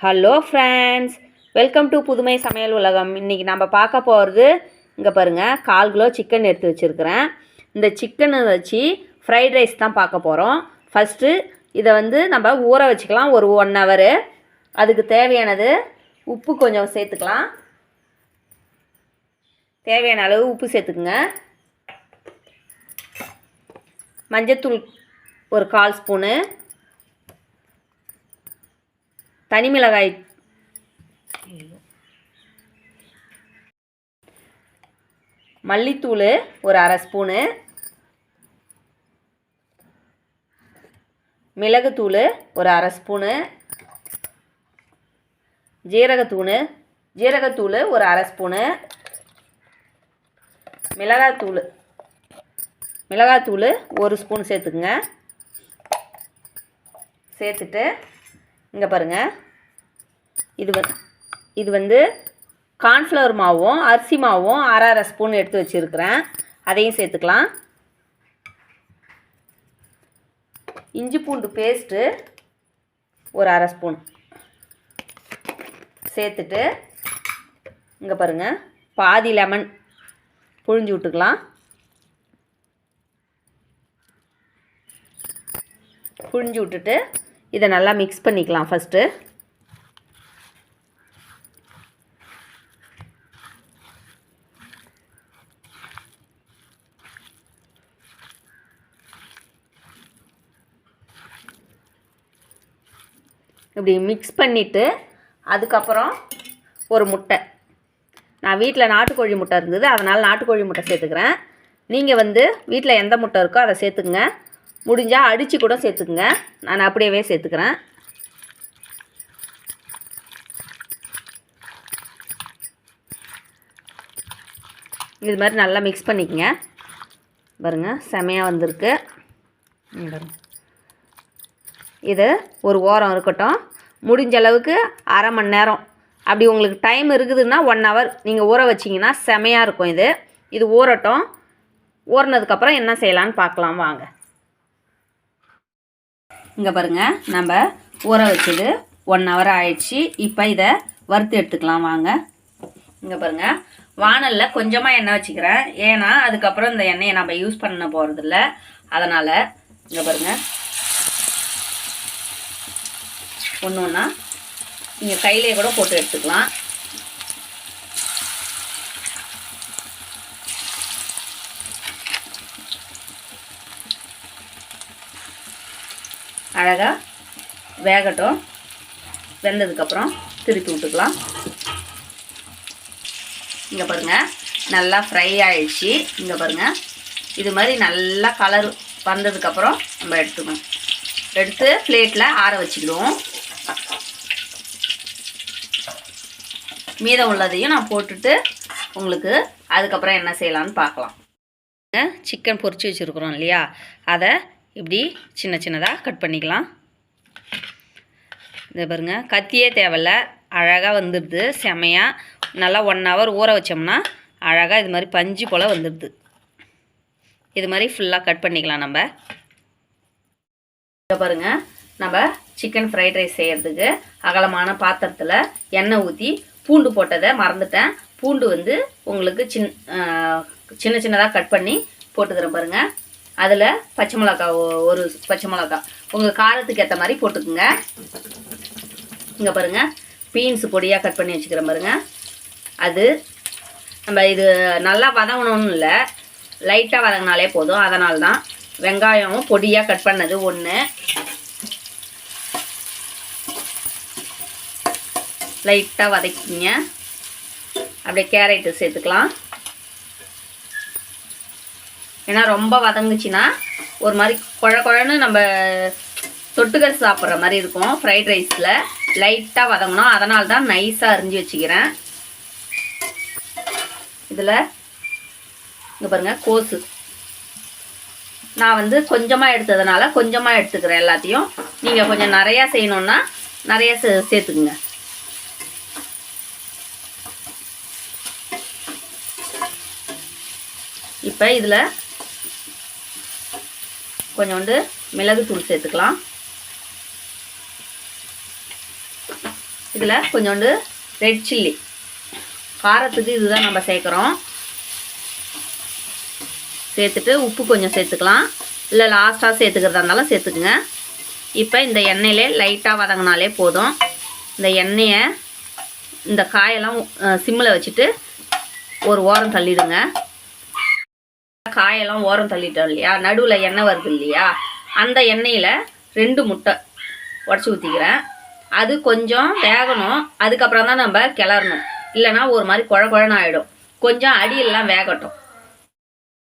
Hello friends welcome to புதுமை சமையல் உலகம் இன்றைக்கி நம்ம பார்க்க போகிறது இங்கே பாருங்கள் கால் கிலோ சிக்கன் எடுத்து வச்சுருக்கிறேன் இந்த சிக்கனை வச்சு ஃப்ரைட் ரைஸ் தான் பார்க்க போகிறோம் ஃபஸ்ட்டு இதை வந்து நம்ம ஊற வச்சுக்கலாம். ஒரு ஒன் ஹவரு அதுக்கு தேவையானது உப்பு கொஞ்சம் சேர்த்துக்கலாம். தேவையான அளவு உப்பு சேர்த்துக்குங்க. மஞ்சத்தூள் ஒரு கால் ஸ்பூனு. தனி மிளகாய். மல்லித்தூள் ஒரு அரை ஸ்பூனு. மிளகுத்தூள் ஒரு அரை ஸ்பூனு. ஜீரகத்தூள் ஜீரகத்தூள் ஒரு அரை ஸ்பூனு. மிளகாத்தூள் மிளகாத்தூள் ஒரு ஸ்பூன் சேர்த்துக்குங்க. சேர்த்துட்டு இங்கே பாருங்கள் இது வந்து இது வந்து கார்ன்ஃப்ளவர் மாவும் அரிசி மாவும் அரை அரை ஸ்பூன் எடுத்து வச்சுருக்கிறேன். அதையும் சேர்த்துக்கலாம். இஞ்சி பூண்டு பேஸ்ட்டு ஒரு அரை ஸ்பூன் சேர்த்துட்டு இங்கே பாருங்கள் பாதி லெமன் புழிஞ்சு விட்டுக்கலாம். புழிஞ்சு விட்டுட்டு இதை நல்லா மிக்ஸ் பண்ணிக்கலாம் ஃபஸ்ட்டு இப்படி மிக்ஸ் பண்ணிவிட்டு அதுக்கப்புறம் ஒரு முட்டை. நான் வீட்டில் நாட்டுக்கோழி முட்டை இருந்தது அதனால் நாட்டுக்கோழி முட்டை சேர்த்துக்கிறேன். நீங்கள் வந்து வீட்டில் எந்த முட்டை இருக்கோ அதை சேர்த்துக்குங்க. முடிஞ்சால் அடித்து கூட சேர்த்துக்குங்க. நான் அப்படியே சேர்த்துக்கிறேன். இது மாதிரி நல்லா மிக்ஸ் பண்ணிக்கங்க. பாருங்கள் செமையாக வந்திருக்கு. இது ஒரு ஓரம் இருக்கட்டும். முடிஞ்ச அளவுக்கு அரை மணி நேரம். அப்படி உங்களுக்கு டைம் இருக்குதுன்னா ஒன் ஹவர் நீங்கள் ஊற வச்சிங்கன்னா செமையாக இருக்கும் இது. இது ஊறட்டும். ஊறினதுக்கப்புறம் என்ன செய்யலான்னு பார்க்கலாம் வாங்க. இங்கே பாருங்க நம்ம ஊற வச்சது ஒன் ஹவர் ஆயிடுச்சு. இப்போ இதை வறுத்து எடுத்துக்கலாம் வாங்க. இங்கே பாருங்கள் வானலில் கொஞ்சமாக எண்ணெய் வச்சுக்கிறேன். ஏன்னா அதுக்கப்புறம் இந்த எண்ணெயை நம்ம யூஸ் பண்ண போகிறதில்ல அதனால் இங்கே பாருங்கள் ஒன்று ஒன்றா நீங்கள் கையிலே கூட போட்டு எடுத்துக்கலாம். அழகாக வேகட்டும். வெந்ததுக்கப்புறம் திருப்பி விட்டுக்கலாம். இங்கே பாருங்கள் நல்லா ஃப்ரை ஆயிடுச்சு. இங்கே பாருங்கள் இது மாதிரி நல்லா கலர் வந்ததுக்கப்புறம் நம்ம எடுத்துக்கணும். எடுத்து பிளேட்டில் ஆற வச்சுக்கிடுவோம். மீதம் உள்ளதையும் நான் போட்டுட்டு உங்களுக்கு அதுக்கப்புறம் என்ன செய்யலான்னு பார்க்கலாம். சிக்கன் பொறிச்சு வச்சுருக்குறோம் இல்லையா? அதை இப்படி சின்ன சின்னதாக கட் பண்ணிக்கலாம். இதை பாருங்க கத்தியே தேவையில்ல. அழகாக வந்துடுது செமையாக நல்லா ஒன் ஹவர் ஊற வச்சோம்னா அழகாக இது மாதிரி பஞ்சு போல் வந்துடுது. இது மாதிரி ஃபுல்லாக கட் பண்ணிக்கலாம் நம்ம. இதை பாருங்க நம்ம சிக்கன் ஃப்ரைட் ரைஸ் செய்கிறதுக்கு அகலமான பாத்திரத்தில் எண்ணெய் ஊற்றி பூண்டு போட்டதை மறந்துட்டேன். பூண்டு வந்து உங்களுக்கு சின் சின்ன சின்னதாக கட் பண்ணி போட்டுக்கிறேன் பாருங்கள் அதில் பச்சை மிளகா ஒரு பச்சை மிளகா. உங்கள் காரத்துக்கு ஏற்ற மாதிரி போட்டுக்குங்க. இங்கே பாருங்கள் பீன்ஸ் பொடியாக கட் பண்ணி வச்சுக்கிறேன் பாருங்கள் அது நம்ம இது நல்லா வதங்கணும்னு இல்லை. லைட்டாக வதங்கினாலே போதும். அதனால தான் வெங்காயம் பொடியாக கட் பண்ணது ஒன்று லைட்டாக வதக்கிங்க அப்படியே கேரட்டு சேர்த்துக்கலாம். ஏன்னா ரொம்ப வதங்குச்சுன்னா ஒரு மாதிரி குழ குழன்னு நம்ம தொட்டுக்கறி சாப்பிட்ற மாதிரி இருக்கும். ஃப்ரைட் ரைஸில் லைட்டாக வதங்கணும். அதனால தான் நைஸாக அரிஞ்சு வச்சுக்கிறேன். இதில் இங்கே பாருங்கள் கோஸு. நான் வந்து கொஞ்சமாக எடுத்ததுனால கொஞ்சமாக எடுத்துக்கிறேன் எல்லாத்தையும். நீங்கள் கொஞ்சம் நிறையா செய்யணுன்னா நிறையா சே சேர்த்துக்குங்க. இப்போ இதில் கொஞ்சோண்டு மிளகுத்தூள் சேர்த்துக்கலாம். இதில் கொஞ்சோண்டு ரெட் சில்லி. காரத்துக்கு இதுதான் நம்ம சேர்க்குறோம். சேர்த்துட்டு உப்பு கொஞ்சம் சேர்த்துக்கலாம். இல்லை லாஸ்ட்டாக சேர்த்துக்கிறதா இருந்தாலும் சேர்த்துக்குங்க. இப்போ இந்த எண்ணெயிலே லைட்டாக வதங்கினாலே போதும். இந்த எண்ணெயை இந்த காயெல்லாம் சிம்மில் வச்சுட்டு ஒரு ஓரம் தள்ளிடுங்க. காயெல்லாம் ஓரம் தள்ளிட்டோம் இல்லையா? நடுவில் எண்ணெய் வருது இல்லையா? அந்த எண்ணெயில் ரெண்டு முட்டை உடச்சி ஊற்றிக்கிறேன் அது கொஞ்சம் வேகணும். அதுக்கப்புறம் தான் நம்ம கிளறணும். இல்லைன்னா ஒரு மாதிரி குழ குழன்னு ஆகிடும் கொஞ்சம் அடியெல்லாம் வேகட்டும்.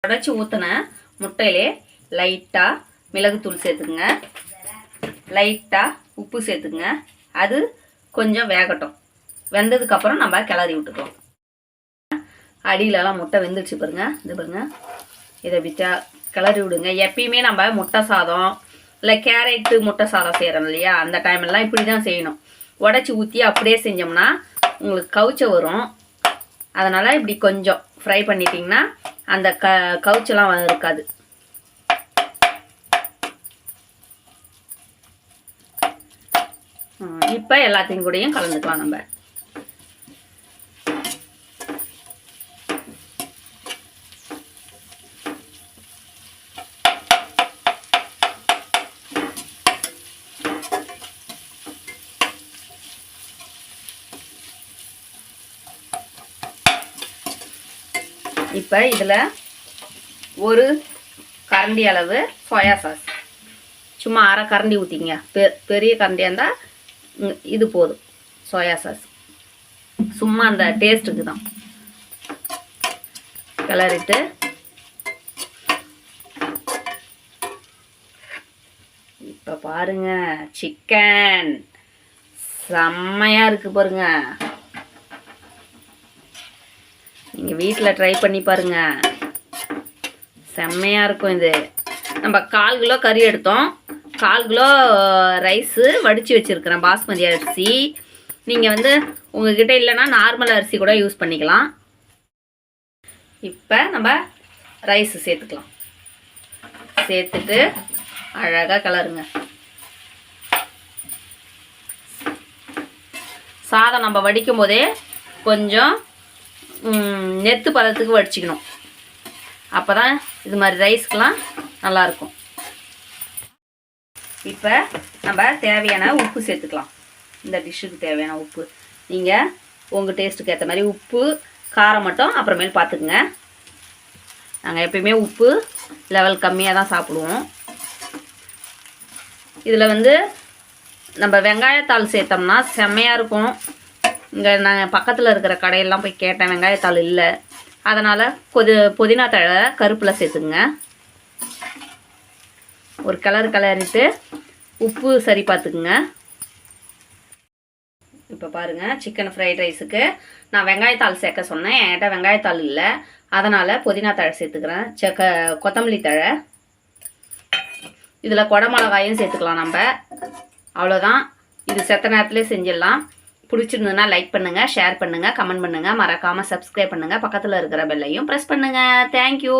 உடச்சி ஊற்றின முட்டையிலே லைட்டாக மிளகுத்தூள் சேர்த்துக்குங்க. லைட்டாக உப்பு சேர்த்துக்குங்க. அது கொஞ்சம் வேகட்டும். வெந்ததுக்கப்புறம் நம்ம கிளறி விட்டுக்கோம் அடியிலலாம் முட்டை வெந்துடுச்சு பாருங்கள் இது பாருங்கள் இதை விட்டா கிளறி விடுங்க. எப்பயுமே நம்ம முட்டை சாதம் இல்லை கேரட்டு முட்டை சாதம் செய்கிறோம் இல்லையா? அந்த டைம்லாம் இப்படி தான் செய்யணும். உடச்சி ஊற்றி அப்படியே செஞ்சோம்னா உங்களுக்கு கவுச்ச வரும். அதனால் இப்படி கொஞ்சம் ஃப்ரை பண்ணிட்டிங்கன்னா அந்த க கவுச்செல்லாம் இருக்காது. இப்போ எல்லாத்தையும் கூடயும் கலந்துக்கலாம் நம்ம. இப்போ இதில் ஒரு கரண்டி அளவு சோயா சாஸ் சும்மா அரை கரண்டி ஊற்றிங்க பெ பெரிய கரண்டியாக இருந்தால் இது போதும். சோயா சாஸ் சும்மா அந்த டேஸ்ட்டுக்கு தான் கிளறிட்டு இப்போ பாருங்க சிக்கன் செம்மையாக இருக்குது பாருங்கள் நீங்கள் வீட்டில் ட்ரை பண்ணி பாருங்கள் செம்மையாக இருக்கும் இது. நம்ம கால் கிலோ கறி எடுத்தோம். கால் கிலோ ரைஸு வடித்து வச்சுருக்கிறேன். பாஸ்மதி அரிசி. நீங்கள் வந்து உங்ககிட்ட இல்லைன்னா நார்மல் அரிசி கூட யூஸ் பண்ணிக்கலாம். இப்போ நம்ம ரைஸு சேர்த்துக்கலாம். சேர்த்துட்டு அழகாக கலருங்க. சாதம் நம்ம வடிக்கும் போதே கொஞ்சம் நெத்து பதத்துக்கு வடிச்சிக்கணும். அப்போ தான் இது மாதிரி ரைஸ்க்கெலாம் நல்லாயிருக்கும் இப்போ நம்ம தேவையான உப்பு சேர்த்துக்கலாம். இந்த டிஷ்ஷுக்கு தேவையான உப்பு. நீங்கள் உங்கள் டேஸ்ட்டுக்கு ஏற்ற மாதிரி உப்பு காரம் மட்டும் அப்புறமேல் பார்த்துக்குங்க நாங்கள் எப்பயுமே உப்பு லெவல் கம்மியாக தான் சாப்பிடுவோம். இதில் வந்து நம்ம வெங்காயத்தாள் சேர்த்தோம்னா செம்மையாக இருக்கும். இங்கே நாங்கள் பக்கத்தில் இருக்கிற கடையெல்லாம் போய் கேட்டேன் வெங்காயத்தாள் இல்லை. அதனால் கொது புதினா தழை கருப்பில் சேர்த்துங்க ஒரு கலர் கலரிட்டு உப்பு சரி பார்த்துக்குங்க. இப்போ பாருங்கள் சிக்கன் ஃப்ரைட் ரைஸுக்கு நான் வெங்காயத்தாள் சேர்க்க சொன்னேன் என்கிட்ட வெங்காயத்தாள் இல்லை. அதனால் புதினா தழை சேர்த்துக்கிறேன். செக்க கொத்தமல்லி தழை. இதில் கொடமிளகாயும் சேர்த்துக்கலாம் நம்ம. அவ்வளோதான் இது செத்த நேரத்துலேயே செஞ்சிடலாம். பிடிச்சிருந்ததுன்னா லைக் பண்ணுங்கள் ஷேர் பண்ணுங்கள் கமெண்ட் பண்ணுங்கள் மறக்காமல் சப்ஸ்கிரைப் பண்ணுங்கள் பக்கத்தில் இருக்கிற பெல்லையும் ப்ரெஸ் பண்ணுங்கள் தேங்க்யூ